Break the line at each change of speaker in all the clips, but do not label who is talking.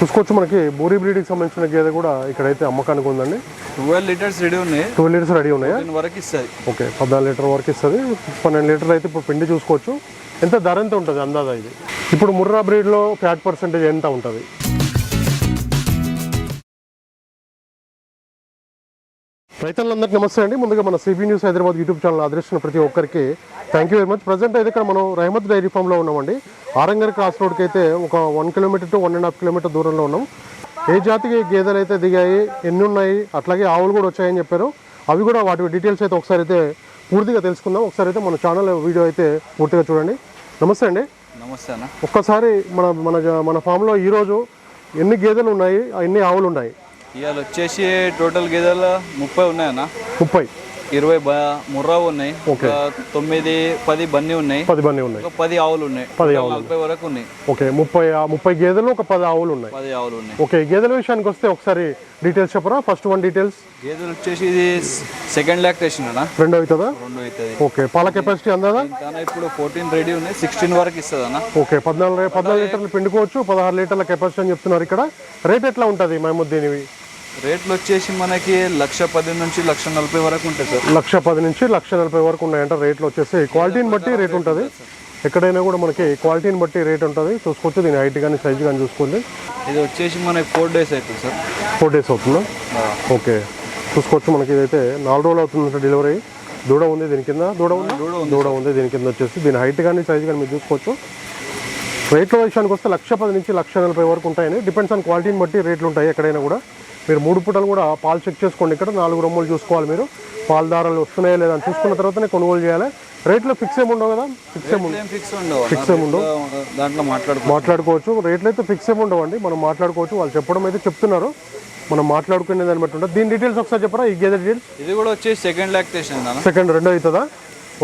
చూసుకోవచ్చు మనకి. బూరి బ్రీడ్కి సంబంధించిన గేదె కూడా ఇక్కడైతే అమ్మకానికి ఉందండి.
ట్వెల్వ్ లీటర్స్ రెడీ ఉన్నాయి.
ట్వెల్వ్ లీటర్స్ రెడీ ఉన్నాయా?
వరకు ఇస్తుంది
ఓకే పద్నాలుగు లీటర్ వరకు ఇస్తుంది. పన్నెండు లీటర్లు అయితే ఇప్పుడు పిండి చూసుకోవచ్చు. ఎంత ధర ఎంత ఉంటుంది అందాజా ఇది? ఇప్పుడు ముర్రా బ్రీడ్లో ఫ్యాట్ పర్సెంటేజ్ ఎంత ఉంటుంది? రైతులందరికీ నమస్తే అండి. ముందుగా మన CB news Hyderabad YouTube channel ఆదరిస్తున్న ప్రతి ఒక్కరికి thank you very much present అయితే ఇక్కడ మనం రహమత్ డైరీ ఫామ్లో ఉన్నామండి. ఆరంగర్ క్రాస్ రోడ్కి అయితే ఒక one kilometre to one and half kilometre దూరంలో ఉన్నాం. ఏ జాతికి గేదెలు అయితే దిగాయి ఎన్ని ఉన్నాయి అట్లాగే ఆవులు కూడా వచ్చాయని చెప్పారు. అవి కూడా వాటి డీటెయిల్స్ అయితే ఒకసారి అయితే పూర్తిగా తెలుసుకుందాం. ఒకసారి అయితే మన ఛానల్ వీడియో అయితే పూర్తిగా చూడండి. నమస్తే అండి.
నమస్తే అన్న.
ఒక్కసారి మన మన మన ఫామ్లో ఈరోజు ఎన్ని గేదెలు ఉన్నాయి ఎన్ని ఆవులు ఉన్నాయి?
ఇవాళ వచ్చేసి టోటల్ గేదెలు ముప్పై ఉన్నాయన్న.
ముప్పై.
ఇరవై బ ముర్రావు ఉన్నాయి. ఒక తొమ్మిది పది బన్నీ ఉన్నాయి.
పది మంది ఉన్నాయి.
పది ఆవులు ఉన్నాయి.
పది
టోటల్ నలభై వరకు ఉన్నాయి.
ఓకే ముప్పై ముప్పై గేదెలు ఒక పది ఆవులు ఉన్నాయి.
పది ఆవులు ఉన్నాయి.
ఓకే గేదెల విషయానికి వస్తే ఒకసారి డీటెయిల్స్ చెప్పరా? First one details.
గేదెలు వచ్చేసి ఇది సెకండ్ లాక్టేషన్ అన్న.
రెండు అవుతుందా?
రెండు అవుతుంది.
ఓకే పాల కెపాసిటీ అందాదా?
ఇప్పుడు ఫోర్టీన్ రెడీ ఉన్నాయి సిక్స్టీన్ వరకు ఇస్తుంది అన్న.
ఓకే పద్నాలుగు పద్నాలుగు లీటర్లు పిండుకోవచ్చు. పదహారు లీటర్ల కెపాసిటీ అని చెప్తున్నారు ఇక్కడ. రేట్ ఎట్లా ఉంటుంది మహముద్దీనివి
రేట్లు వచ్చేసి మనకి లక్ష పది నుంచి లక్ష నలభై వరకు ఉంటాయి సార్.
లక్ష పది నుంచి లక్ష నలభై వరకు ఉన్నాయంట రేట్లు వచ్చేసి. క్వాలిటీని బట్టి రేట్ ఉంటుంది. ఎక్కడైనా కూడా మనకి క్వాలిటీని బట్టి రేట్ ఉంటుంది. చూసుకోవచ్చు దీని హైట్ కానీ సైజ్ కానీ చూసుకోండి.
ఇది వచ్చేసి మనకి ఫోర్ డేస్ అవుతుంది సార్.
ఫోర్ డేస్ అవుతుందా? ఓకే. చూసుకోవచ్చు మనకి ఇదైతే నాలుగు రోజులు అవుతుంది డెలివరీ. దూడ ఉంది దీని కింద. దూడ ఉంది? దూడ ఉంది దీని కింద వచ్చేసి. దీని హైట్ కానీ సైజ్ కానీ మీరు చూసుకోవచ్చు. రేట్ల విషయానికి వస్తే లక్ష పది నుంచి లక్ష నలభై వరకు ఉంటాయని. డిపెండ్స్ ఆన్ క్వాలిటీని బట్టి రేట్లు ఉంటాయి ఎక్కడైనా కూడా. మీరు మూడు పూటలు కూడా పాలు చెక్ చేసుకోండి ఇక్కడ. నాలుగు రొమ్ములు చూసుకోవాలి మీరు. పాల దారాలు వస్తున్నాయా లేదా అని చూసుకున్న తర్వాతనే కొనుగోలు చేయాలి. రేట్లో ఫిక్స్ ఏమి ఉండవు కదా? ఫిక్స్ ఏమి
ఫిక్స్ ఉండవు.
Fix ఏం ఉండవు?
దాంట్లో మాట్లాడుకో
మాట్లాడుకోవచ్చు. రేట్లు అయితే ఫిక్స్ ఏమి ఉండవండి మనం మాట్లాడుకోవచ్చు. వాళ్ళు చెప్పడం అయితే చెప్తున్నారు. మనం మాట్లాడుకునే దాన్ని బట్టి ఉంటుంది. దీని డీటెయిల్స్ ఒకసారి చెప్పరా? ఈ గేదె డీటెయిల్స్?
ఇది కూడా వచ్చేసి సెకండ్ లాక్టేషన్
సెకండ్ రెండో అవుతుందా?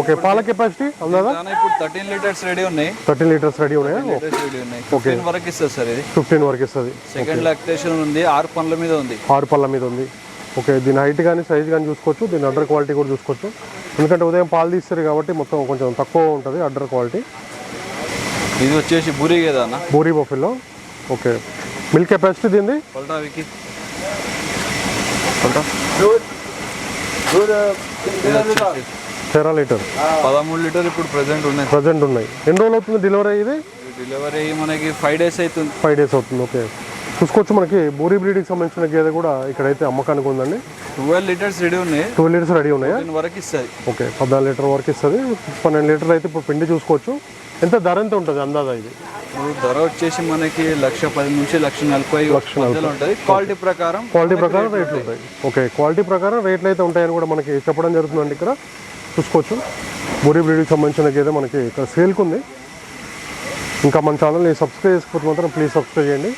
ఓకే పాల కెపాసిటీ
దాని ఇప్పుడు థర్టీన్ లీటర్స్ రెడీ ఉన్నాయి.
థర్టీన్ లీటర్స్ రెడీ ఉన్నాయా?
రెడీ ఉన్నాయి. ఫిఫ్టీన్ వరకు ఇస్తుంది సార్ ఇది.
ఫిఫ్టీన్ వరకు ఇస్తుంది.
సెకండ్ లాక్టేషన్ ఉంది ఆరు పనుల మీద ఉంది.
ఆరు పళ్ళ మీద ఉంది. ఓకే దీని హైట్ కానీ సైజ్ కానీ చూసుకోవచ్చు దీని అడ్డర్ క్వాలిటీ కూడా చూసుకోవచ్చు. ఎందుకంటే ఉదయం పాలు తీస్తారు కాబట్టి మొత్తం కొంచెం తక్కువ ఉంటుంది అడ్డర్ క్వాలిటీ
ఇది వచ్చేసి బురి అన్న?
బూరీ బఫిల్లో. ఓకే. మిల్క్ కెపాసిటీ
పల్టా
తెరా లీటర్
పదమూడు లీటర్ ఇప్పుడు ప్రెసెంట్ ఉన్నాయి.
ప్రజెంట్ ఉన్నాయి. ఎన్ని రోజులు అవుతుంది డెలివరీ ఇది?
డెలివరీ మనకి ఫైవ్ డేస్ అవుతుంది.
ఫైవ్ డేస్ అవుతుంది ఓకే చూసుకోవచ్చు మనకి బూరీ బ్రీడ్కి సంబంధించిన గేదె కూడా ఇక్కడైతే అమ్మకానికి ఉందండి.
ట్వెల్వ్ లీటర్స్ రెడీ ఉన్నాయి.
టూ లీటర్స్ రెడీ ఉన్నాయా?
వరకు ఇస్తుంది
ఓకే పద్నాలుగు లీటర్ వరకు ఇస్తుంది. పన్నెండు లీటర్లు అయితే ఇప్పుడు పిండి చూసుకోవచ్చు. ఎంత ధర ఎంత ఉంటుంది అందాజా ఇది?
ధర వచ్చేసి మనకి లక్ష పది నుంచి లక్ష నలభై మధ్యలో ఉంటుంది. క్వాలిటీ ప్రకారం
క్వాలిటీ ప్రకారం రేట్లు ఉంటాయి. ఓకే క్వాలిటీ ప్రకారం రేట్లు అయితే ఉంటాయని కూడా మనకి చెప్పడం జరుగుతుందండి ఇక్కడ. చూసుకోవచ్చు బూరి బ్రీడ్కి సంబంధించిన గేదె మనకి ఇక్కడ సేల్కి ఉంది ఇంకా మన ఛానల్ని సబ్స్క్రైబ్ చేసుకోకపోతే మాత్రం ప్లీజ్ సబ్స్క్రైబ్ చేయండి.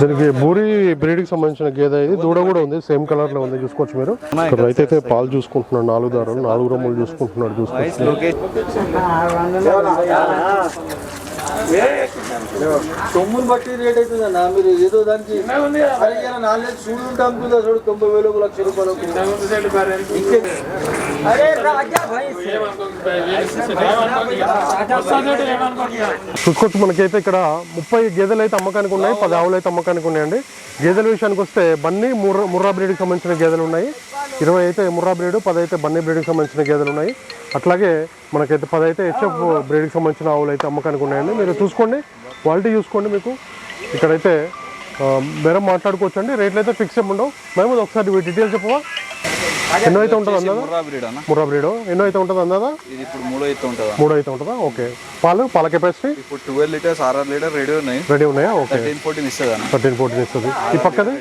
దీనికి బూరి బ్రీడ్కి సంబంధించిన గేదె ఇది. దూడ కూడా ఉంది. సేమ్ కలర్లో ఉంది. చూసుకోవచ్చు మీరు. రైతు అయితే పాలు చూసుకుంటున్నాడు. నాలుగు దారులు నాలుగు రొమ్ములు చూసుకుంటున్నాడు. చూసుకోవచ్చు.
సొమ్ముని బట్టి రేట్ అవుతుంది? అన్న మీరు ఏదో దానికి నాలుగు చూడు ఉంటే అమ్ముతుందా చూడు తొంభై వేలు ఒక లక్ష భాయ్.
చూసుకోవచ్చు మనకైతే ఇక్కడ ముప్పై గేదెలు అయితే అమ్మకానికి ఉన్నాయి పది ఆవులు అయితే అమ్మకానికి ఉన్నాయండి. గేదెల విషయానికి వస్తే బన్నీ ముర్రా ముర్రా బ్రీడ్కి సంబంధించిన గేదెలు ఉన్నాయి. ఇరవై అయితే ముర్రా బ్రీడ్ పది అయితే బన్నీ బ్రీడ్కి సంబంధించిన గేదెలు ఉన్నాయి అట్లాగే మనకైతే పది అయితే హెచ్ఎఫ్ బ్రీడ్కి సంబంధించిన ఆవులు అయితే అమ్మకానికి ఉన్నాయండి. మీరు చూసుకోండి క్వాలిటీ చూసుకోండి మీకు. ఇక్కడైతే బేరం మాట్లాడుకోవచ్చు అండి రేట్లు అయితే ఫిక్స్ ఉండవు. మేము ఒకసారి డీటెయిల్స్ చెప్పవా? ఎన్నో అయితే ఉంటుంది అందాదా?
ముర్రా బ్రీడ్ అన్న.
ముర్రా బ్రీడ్. ఎన్నో అయితే ఉంటుంది
ఇది ఇప్పుడు మూడో అయితే ఉంటుంది?
మూడు అయితే ఉంటుందా? ఓకే. పాలు పాల కెపాసిటీ?
ఇప్పుడు ట్వెల్వ్ లీటర్స్ ఆరు లీటర్ రెడీ ఉన్నాయి.
రెడీ ఉన్నాయా? ఓకే.
థర్టీన్ ఫోర్టీన్ ఇస్తుంది
థర్టీన్ ఫోర్టీన్ ఇస్తుంది. ఈ పక్కది?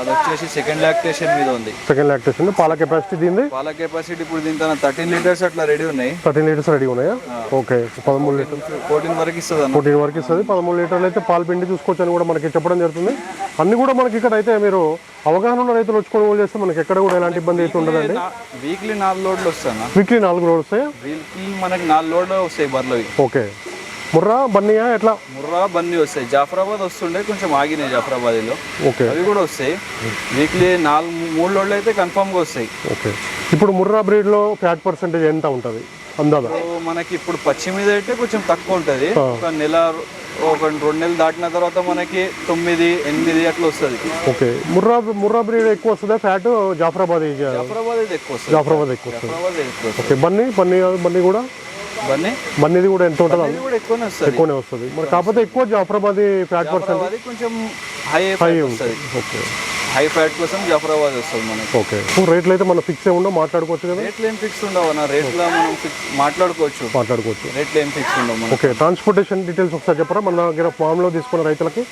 అది వచ్చేసి సెకండ్ లాక్టేషన్ మీద ఉంది.
సెకండ్ లాక్టేషన్ పాల కెపాసిటీ దీనిది?
పాల కెపాసిటీ ఇప్పుడు దీంతో థర్టీన్ లీటర్స్ అట్లా రెడీ ఉన్నాయి.
థర్టీన్ లీటర్స్ రెడీ ఉన్నాయా? ఓకే పదమూడు లీటర్
ఫోర్టీన్ వరకు ఇస్తుంది
ఫోర్టీన్ వరకు ఇస్తుంది. పదమూడు లీటర్లు అయితే పాలు పిండి చూసుకోవచ్చు అని కూడా మనకి చెప్పడం జరుగుతుంది. అన్ని కూడా మనకి ఇక్కడ అయితే మీరు అవగాహన ఉన్న రైతులు వచ్చి కొనుగోలు చేస్తే మనకి ఎక్కడ కూడా ఎలాంటి ఇబ్బంది అయితే ఉండదండి.
వీక్లీ నాలుగు లోడ్లు వస్తాయి
వీక్లీ నాలుగు రోజులు వస్తాయా?
వీక్లీ మనకి నాలుగు లోడ్లు వస్తాయి బర్లవి
ఓకే ముర్రా బన్నీయా ఎట్లా?
ముర్రా బన్నీ వస్తాయి. జాఫరాబాద్ వస్తుండే కొంచెం ఆగినాయి జాఫరాబాద్లో.
ఓకే.
అవి కూడా వస్తాయి. వీక్లీ నాలుగు మూడు లోడ్లు అయితే కన్ఫామ్గా వస్తాయి.
ఓకే. ఇప్పుడు ముర్రా బ్రీడ్లో ఫ్యాట్ పర్సెంటేజ్ ఎంత ఉంటుంది? అందాదా?
మనకి ఇప్పుడు పచ్చి మీద అయితే కొంచెం తక్కువ ఉంటుంది. ఒక నెల ఒక రెండు నెలలు దాటిన తర్వాత మనకి తొమ్మిది ఎనిమిది అట్లా వస్తుంది.
ఓకే. ముర్రా ముర్రా బ్రీడ్ ఎక్కువ వస్తుందా? ఫ్యాట్ జాఫరాబాద్
జాఫరాబాద్ ఎక్కువ వస్తుంది.
జాఫరాబాద్ ఎక్కువ వస్తుంది.
జాఫరాబాద్ ఇది ఎక్కువ వస్తుంది.
ఓకే. బన్నీ బన్నీ బన్నీ కూడా?
ఇవన్నీ
బన్నీది కూడా ఎంత ఉంటుంది
కూడా ఎక్కువనే వస్తుంది.
ఎక్కువనే వస్తుంది. మరి కాకపోతే ఎక్కువ జాఫరాబాద్ ఫ్యాట్ పర్సెంట్
కొంచెం హై వస్తుంది.
ఓకే.
హై ఫ్యాట్ కోసం జాఫరాబాద్ వస్తుంది మనకి.
ఓకే. రేట్లు అయితే మనం ఫిక్స్ ఏముండో మాట్లాడుకోవచ్చు కదా?
రేట్లు ఏం ఫిక్స్ ఉండవు అన్న. రేట్లో మనం ఫిక్స్ మాట్లాడుకోవచ్చు.
మాట్లాడుకోవచ్చు.
రేట్లు ఏం ఫిక్స్ ఉండవు
ఓకే. ట్రాన్స్పోర్టేషన్ డీటెయిల్స్ ఒకసారి చెప్పరా? మన దగ్గర ఫామ్లో తీసుకున్న రైతులకి?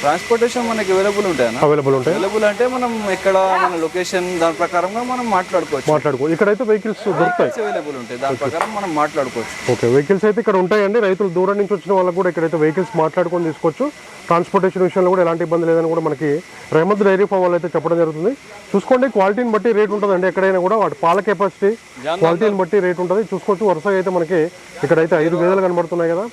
ట్రాన్స్పోర్టేషన్ మనకి అవైలబుల్ ఉంటాయి
అవైలబుల్ ఉంటాయి?
అవైలబుల్ అంటే మనం ఎక్కడ మన లొకేషన్ దాని ప్రకారంగా మనం మాట్లాడుకోవచ్చు.
మాట్లాడుకో ఇక్కడైతే వెహికల్స్ దొరుకుతాయి.
అవైలబుల్ ఉంటాయి దాని ప్రకారం మనం మాట్లాడుకోవచ్చు.
ఓకే వెహికల్స్ అయితే ఇక్కడ ఉంటాయండి. రైతులు దూరం నుంచి వచ్చిన వాళ్ళకి కూడా ఇక్కడైతే వెహికల్స్ మాట్లాడుకొని తీసుకోవచ్చు. ట్రాన్స్పోర్టేషన్ విషయంలో కూడా ఎలాంటి ఇబ్బంది లేదని కూడా మనకి రహమద్ డైరీ ఫామ్ వాళ్ళు అయితే చెప్పడం జరుగుతుంది. చూసుకోండి క్వాలిటీని బట్టి రేట్ ఉంటుందండి. ఎక్కడైనా కూడా వాటి పాల కెపాసిటీ క్వాలిటీని బట్టి రేట్ ఉంటుంది. చూసుకోవచ్చు వరుసగా అయితే మనకి ఇక్కడైతే ఐదు గేదెలు కనబడుతున్నాయి కదా.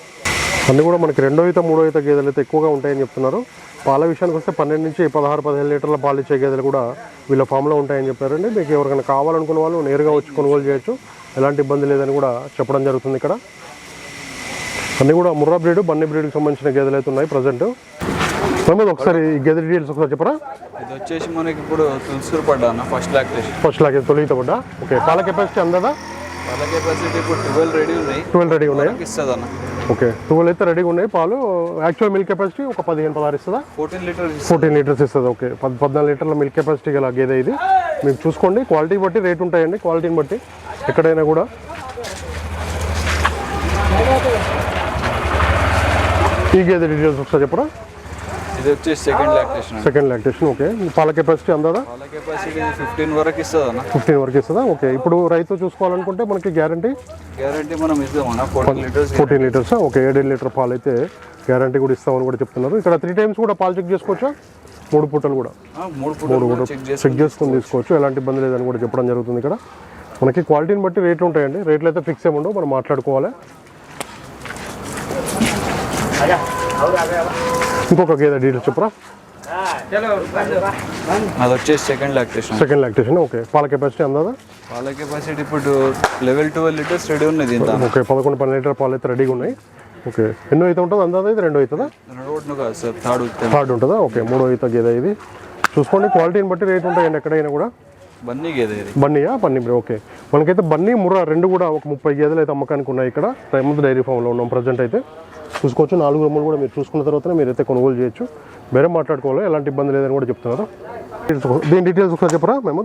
అన్నీ కూడా మనకి రెండో ఈత మూడో ఈత గేదెలు అయితే ఎక్కువగా ఉంటాయని చెప్తున్నారు. పాల విషయానికి వస్తే పన్నెండు నుంచి పదహారు పదిహేను లీటర్ల పాలు ఇచ్చే గేదెలు కూడా వీళ్ళ ఫామ్లో ఉంటాయని చెప్పారండి. మీకు ఎవరికైనా కావాలనుకున్న వాళ్ళు నేరుగా వచ్చి కొనుగోలు చేయొచ్చు. ఎలాంటి ఇబ్బంది లేదని కూడా చెప్పడం జరుగుతుంది ఇక్కడ. అన్నీ కూడా ముర్రా బ్రీడ్ బన్నీ బ్రీడ్కి సంబంధించిన గేదెలు అయితే ఉన్నాయి ప్రజెంట్ ఒకసారి ఈ గేదె డీటెయిల్స్ ఒకసారి చెప్పరా?
ఇది వచ్చేసి మనకి ఇప్పుడు తులసూరు పడ్డా ఫస్ట్ లాక్టేషన్
ఫస్ట్ లాగే తొలిత పడ్డా? ఓకే పాల కెపాసిటీ అందదా?
వాళ్ళ కెపాసిటీ ఇప్పుడు ట్వెల్వ్ రెడీ ఉన్నాయి.
ట్వెల్వ్ రెడీ ఉన్నాయి.
ఇస్తుంది అన్న
ఓకే. ట్వెల్వ్ అయితే రెడీగా ఉన్నాయి. పాలు యాక్చువల్ మిల్క్ కెపాసిటీ ఒక పదిహేను పదహారు ఇస్తుందా?
ఫోర్టీన్ లీటర్
ఫోర్టీన్ లీటర్స్ ఇస్తుంది. ఓకే. పద్ పద్నాలుగు లీటర్ల మిల్క్ కెపాసిటీ గల గేదె ఇది. మీకు చూసుకోండి. క్వాలిటీ బట్టి రేట్ ఉంటాయండి. క్వాలిటీని బట్టి ఎక్కడైనా కూడా. ఈ గేదె డీటెయిల్స్ ఒకసారి చెప్పరా?
ఇది second lactation
second lactation okay పాల కెపాసిటీ అందదా?
కెపాసిటీ ఫిఫ్టీన్ వరకు ఇస్తుంది అన్న
ఫిఫ్టీన్ వరకు ఇస్తుందా? ఓకే ఇప్పుడు రైతు చూసుకోవాలనుకుంటే మనకి గ్యారంటీ
గ్యారంటీ మనం ఇస్తాం అన్న fourteen litres
fourteen litres okay ఏడు లీటర్ పాలు అయితే గ్యారంటీ కూడా ఇస్తామని కూడా చెప్తున్నారు. ఇక్కడ త్రీ టైమ్స్ కూడా పాలు చెక్ చేసుకోవచ్చా? మూడు పూటలు కూడా.
మూడు కూడా చెక్ చేసి
చెక్ చేసుకొని తీసుకోవచ్చు. ఎలాంటి ఇబ్బంది లేదని కూడా చెప్పడం జరుగుతుంది ఇక్కడ. మనకి క్వాలిటీని బట్టి రేట్లు ఉంటాయండి. రేట్లు అయితే ఫిక్స్ ఏమి ఉండవు మనం మాట్లాడుకోవాలి. ఇంకొక గేదె డీటెయిల్స్ చెప్పరా?
అది వచ్చేసి second lactation
second lactation okay పాల కెపాసిటీ అందాదా
వాళ్ళ కెపాసిటీ ఇప్పుడు లెవెల్ ట్వెల్వ్ లీటర్స్ రెడీ ఉన్నది
ఓకే పదకొండు పన్నెండు లీటర్ పాలు అయితే రెడీగా ఉన్నాయి. ఓకే ఎన్నో అయితే ఉంటుంది అందాదా ఇది? రెండో అవుతుందా
కాదు సార్ థర్డ్
థర్డ్ ఉంటుందా? ఓకే మూడో ఈత గేదె ఇది. చూసుకోండి క్వాలిటీని బట్టి రేట్ ఉంటాయండి ఎక్కడైనా కూడా.
బన్నీ గేదే ఇది.
బన్నీయా? బన్నీ బ్రో ఓకే మనకైతే బన్నీ ముర్రా రెండు కూడా ఒక ముప్పై గేదెలు అయితే అమ్మకానికి ఉన్నాయి ఇక్కడ. రైమంత్ డైరీ ఫామ్లో ఉన్నాం ప్రజెంట్ అయితే. చూసుకోవచ్చు. నాలుగు రొమ్మలు కూడా మీరు చూసుకున్న తర్వాతనే మీరైతే కొనుగోలు చేయొచ్చు. బేరే మాట్లాడుకోవాలి? ఎలాంటి ఇబ్బంది లేదని కూడా చెప్తున్నారు? దీని డీటెయిల్స్ ఒకసారి చెప్పరా మేము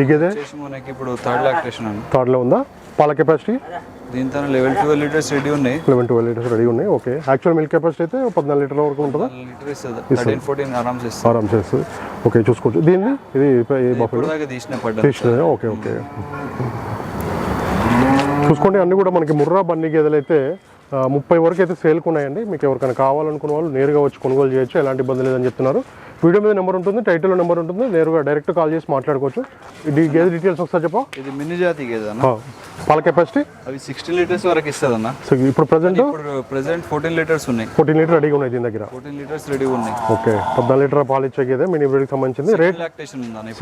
ఈ గేదె?
వచ్చేసి మనకి ఇప్పుడు థర్డ్ లాక్టేషన్ అండి.
థర్డ్లో ఉందా? పాల కెపాసిటీ
దీంతో లెవెల్ ట్వెల్వ్ లీటర్స్ రెడీ ఉన్నాయి.
లెవెన్ ట్వెల్వ్ లీటర్స్ రెడీ ఉన్నాయి. ఓకే యాక్చువల్ మిల్క్ కెపాసిటీ అయితే పద్నాలుగు లీటర్ల వరకు ఉంటుందా?
లీటర్ ఇస్తుంది. థర్టీన్ ఫోర్టీన్ ఆరామ్స్ ఇస్తుంది.
ఆరామ్ చేస్తుంది ఓకే చూసుకోవచ్చు. దీన్ని? ఇది
తీసిన
తీసిన ఓకే ఓకే చూసుకోండి. అన్ని కూడా మనకి ముర్రా బన్నీ గేదెలు అయితే ఆ, ముప్పై వరకు అయితే సేల్కి ఉన్నాయండి. మీకు ఎవరికైనా కావాలనుకున్న వాళ్ళు నేరుగా వచ్చి కొనుగోలు చేయొచ్చు. ఎలాంటి ఇబ్బంది లేదని చెప్తున్నారు. వీడియో మీద నెంబర్ ఉంటుంది టైటిల్లో నెంబర్ ఉంటుంది. నేరుగా డైరెక్ట్ కాల్ చేసి మాట్లాడుకోవచ్చు. ఇది గేదె డీటెయిల్స్ ఒకసారి చెప్పా
ఇది మినీ జాతి గేదె అన్న.
పాల కెపాసిటీ
అవి సిక్స్టీ లీటర్స్ వరకు ఇస్తుంది అన్న
సో ఇప్పుడు
ఇప్పుడు ప్రెసెంట్ ఫోర్టీన్ లీటర్స్ ఉన్నాయి.
ఫోర్టీన్ లీటర్ రెడీగా ఉన్నాయి దీని దగ్గర?
ఫోర్టీన్ లీటర్స్ రెడీ ఉన్నాయి.
ఓకే పద్నాలుగు లీటర్ పాలు ఇచ్చే గేదె మినీ బ్రీడ్కి సంబంధించింది. రేట్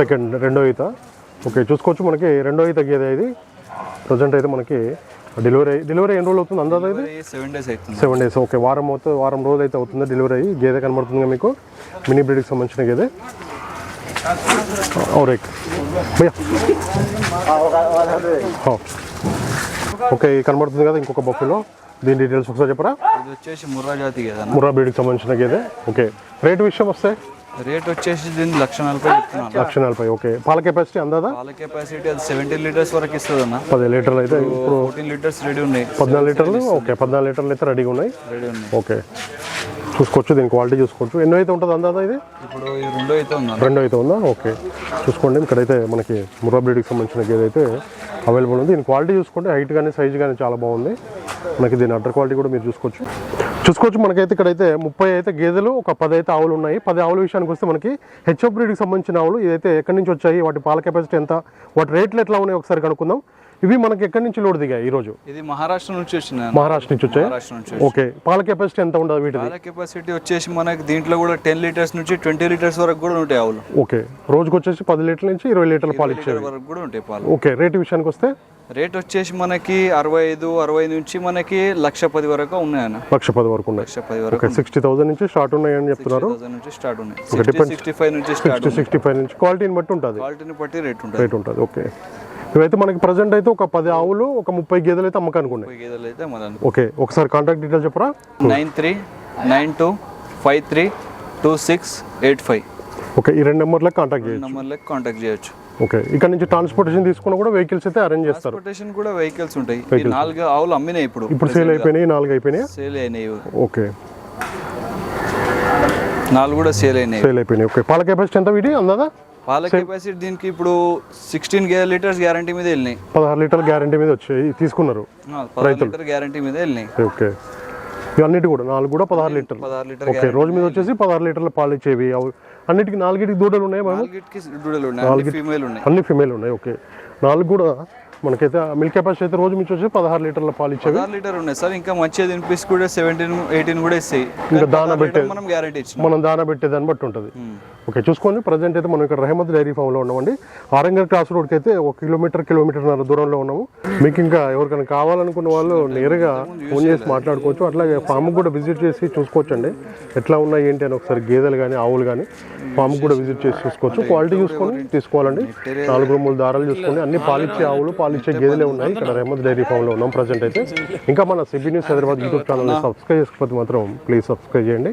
సెకండ్ రెండో ఈత. ఓకే చూసుకోవచ్చు మనకి. రెండో ఈత గేదె ఇది. ప్రజెంట్ అయితే మనకి డెలివరీ డెలివరీ ఎన్ని రోజులు అవుతుంది అందాజ అయితే
సెవెన్ డేస్ అవుతుంది.
సెవెన్ డేస్ ఓకే వారం అవుతుంది వారం రోజులు అయితే అవుతుంది డెలివరీ అయ్యి. గేదె కనబడుతుంది మీకు? మినీ బ్రిడ్కి సంబంధించిన గేదె? రైట్. భయ్యా. ఓకే కనబడుతుంది కదా ఇంకొక బఫెలో. దీని డీటెయిల్స్ ఒకసారి చెప్పరా?
వచ్చేసి ముర్రా జాతి
ముర్రా సంబంధించిన గేదె. ఓకే. రేట్ విషయం వస్తే?
రేట్ వచ్చేసి దీని లక్ష నలభై చెప్తున్నాను.
లక్ష నలభై ఓకే. పాల కెపాసిటీ అందాదా?
వాళ్ళ కెపాసిటీ అది సెవెంటీన్ లీటర్స్ వరకు ఇస్తుంది అన్న
పది లీటర్లు అయితే ఇప్పుడు
ఫోర్టీన్ లీటర్స్ రెడీ ఉన్నాయి.
పద్నాలుగు లీటర్లు? ఓకే పద్నాలుగు లీటర్లు అయితే రెడీగా ఉన్నాయి.
రెడీ ఉన్నాయి.
ఓకే. చూసుకోవచ్చు దీని క్వాలిటీ చూసుకోవచ్చు. ఎన్నో అయితే ఉంటుంది అందాదా ఇది?
ఇప్పుడు రెండో అయితే ఉందన్న.
రెండో అయితే ఉందా? ఓకే. చూసుకోండి ఇక్కడైతే మనకి ముర్రా బ్రీడ్కి సంబంధించిన గేదె అయితే అవైలబుల్ ఉంది. దీని క్వాలిటీ చూసుకోండి హైట్ కానీ సైజ్ కానీ చాలా బాగుంది. మనకి దీని అడ్డర్ క్వాలిటీ కూడా మీరు చూసుకోవచ్చు. చూసుకోవచ్చు. మనకైతే ఇక్కడైతే ముప్పై అయితే గేదెలు ఒక పది అయితే ఆవులు ఉన్నాయి. పది ఆవుల విషయానికి వస్తే మనకి హెచ్ఓ బ్రీడ్కి సంబంధించిన ఆవులు ఇదైతే ఎక్కడి నుంచి వచ్చాయి? వాటి పాల కెపాసిటీ ఎంత? వాటి రేట్లు ఎట్లా ఉన్నాయి? ఒకసారి కనుక్కుందాం. ఇవి మనకి ఎక్కడి నుంచి లోడ్ దిగాయి ఈ రోజు?
ఇది మహారాష్ట్ర నుంచి వచ్చిన
మహారాష్ట్ర నుంచి వచ్చాయి? ఓకే. పాల కెపాసిటీ ఎంత ఉండదు వీటిది?
పాల కెపాసిటీ వచ్చేసి మనకి దీంట్లో కూడా టెన్ లీటర్స్ నుంచి ట్వంటీ లీటర్స్ వరకు కూడా ఉంటాయి ఆవులు.
ఓకే. రోజుకి వచ్చేసి పది లీటర్ల నుంచి ఇరవై లీటర్ల పాలు ఇచ్చేవి.
లీటర్ వరకు కూడా ఉంటాయి పాలు.
ఓకే. రేటు విషయానికి వస్తే?
రేట్ వచ్చేసి మనకి అరవై ఐదు అరవై నుంచి మనకి లక్ష పది వరకు ఉన్నాయన్న
లక్ష పది వరకు ఉన్నాయి.
లక్ష పది వరకు
సిక్స్టీ థౌసండ్ నుంచి స్టార్ట్ ఉన్నాయని చెప్తున్నారు.
నుంచి స్టార్ట్ ఉన్నాయి. సిక్స్టీ ఫైవ్ నుంచి
సిక్స్టీ సిక్స్టీ ఫైవ్ నుంచి క్వాలిటీని బట్టి ఉంటుంది.
క్వాలిటీని బట్టి రేట్ ఉంటుంది.
రేట్ ఉంటుంది. ఓకే. ఇవైతే మనకి ప్రజెంట్ అయితే ఒక పది ఆవులు ఒక ముప్పై గేదెలు అయితే అమ్మకానికి ఉన్నాయి
గేదెలు అయితే
ఓకే ఒకసారి కాంటాక్ట్ డీటెయిల్ చెప్పరా?
Nine three nine two five three two six eight five.
Okay ఈ రెండు నెంబర్లకు కాంటాక్ట్ చేయొచ్చు.
నెంబర్లకు కాంటాక్ట్ చేయొచ్చు.
ఓకే ఇక్కడ నుంచి ట్రాన్స్పోర్టేషన్ తీసుకున్న కూడా వెహికల్స్ అయితే అరేంజ్ చేస్తారు.
ట్రాన్స్పోర్టేషన్ కూడా వెహికల్స్ ఉంటాయి. ఈ నాలుగు ఆవులు అమ్మినాయి ఇప్పుడు.
ఇప్పుడు సేల్ అయిపోయినాయి నాలుగు అయిపోయినాయి?
సేల్ అయినాయి.
ఓకే.
నాలుగు కూడా సేల్ అయినాయి.
సేల్ అయిపోయినాయి. ఓకే పాల కెపాసిటీ ఎంత వీటి? అందాదా?
పాల కెపాసిటీ దీనికి ఇప్పుడు సిక్స్టీన్ లీటర్స్ గ్యారంటీ మీద వెళ్ళినాయి.
పదహారు లీటర్ల గ్యారంటీ మీద వచ్చాయి తీసుకున్నారు
పదహారు లీటర్ గ్యారంటీ మీద వెళ్ళినాయి.
ఓకే. ఇవన్నిటి కూడా నాలుగు కూడా పదహారు లీటర్లు.
పదహారు లీటర్
ఓకే రోజు మీద వచ్చేసి పదహారు లీటర్ల పాలు ఇచ్చేవి. అన్నిటికి నాలుగిటికి దూడలు ఉన్నాయి
నాలుగిటికి దూడలు ఉన్నాయి ఫీమేల్ ఉన్నాయి.
అన్ని ఫిమేల్ ఉన్నాయి ఓకే. నాలుగు కూడా మనకైతే మిల్క్ కెపాసిటీ అయితే రోజు నుంచి వచ్చి పదహారు లీటర్ల పాలు ఇచ్చేవి.
పదహారు లీటర్ ఉన్నాయి సార్. ఇంకా మంచిగా తినిపిసి కూడా సెవెంటీన్ ఎయిటీన్ కూడా ఇస్తాయి.
ఇంకా దాన పెట్టే
లీటర్ మనం గ్యారంటీ ఇచ్చినాం.
మనం దాన పెట్టేదాన్ని బట్టి ఉంటుంది. ఓకే చూసుకోండి. ప్రజెంట్ అయితే మనం ఇక్కడ రహమద్ డైరీ ఫామ్లో ఉన్నామండి. ఆరంగల్ క్రాస్ రోడ్కి అయితే ఒక కిలోమీటర్ కిలోమీటర్న్నర దూరంలో ఉన్నాము. మీకు ఇంకా ఎవరికైనా కావాలనుకున్న వాళ్ళు నేరుగా ఫోన్ చేసి మాట్లాడుకోవచ్చు. అట్లాగే ఫామ్కి కూడా విజిట్ చేసి చూసుకోవచ్చు అండి ఎట్లా ఉన్నాయి ఏంటి అని ఒకసారి గేదెలు కానీ ఆవులు కానీ ఫామ్కి కూడా విజిట్ చేసి చూసుకోవచ్చు. క్వాలిటీ చూసుకొని తీసుకోవాలండి. నాలుగు రూములు దారాలు చూసుకొని అన్ని పాలిచ్చే ఆవులు పాలిచ్చే గేదెలే ఉన్నాయి. ఇక్కడ రహమద్ డైరీ ఫామ్లో ఉన్నాం ప్రజెంట్ అయితే. ఇంకా మన సిబి న్యూస్ హైదరాబాద్ యూట్యూబ్ ఛానల్ని సబ్స్క్రైబ్ చేసుకోకపోతే మాత్రం ప్లీజ్ సబ్స్క్రైబ్ చేయండి.